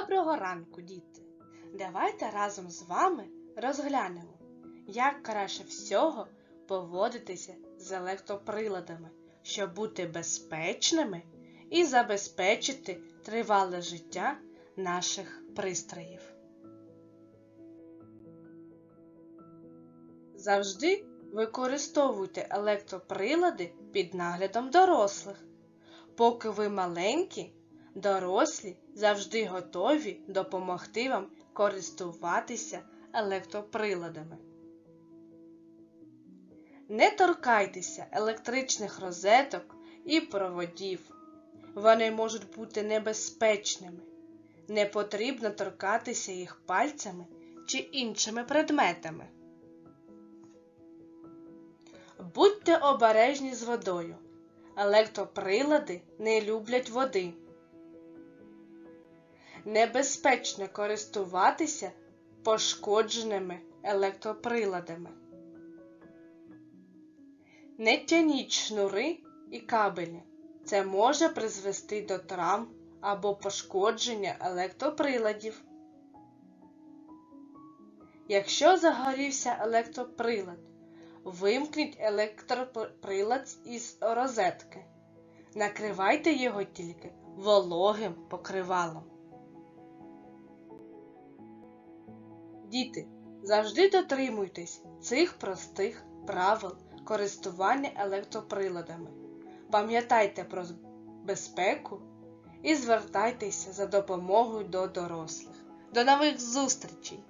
Доброго ранку, діти! Давайте разом з вами розглянемо, як краще всього поводитися з електроприладами, щоб бути безпечними і забезпечити тривале життя наших пристроїв. Завжди використовуйте електроприлади під наглядом дорослих. Поки ви маленькі, дорослі завжди готові допомогти вам користуватися електроприладами. Не торкайтеся електричних розеток і проводів. Вони можуть бути небезпечними. Не потрібно торкатися їх пальцями чи іншими предметами. Будьте обережні з водою. Електроприлади не люблять води. Небезпечно користуватися пошкодженими електроприладами. Не тяніть шнури і кабелі. Це може призвести до травм або пошкодження електроприладів. Якщо загорівся електроприлад, вимкніть електроприлад із розетки. Накривайте його тільки вологим покривалом. Діти, завжди дотримуйтесь цих простих правил користування електроприладами. Пам'ятайте про безпеку і звертайтеся за допомогою до дорослих. До нових зустрічей!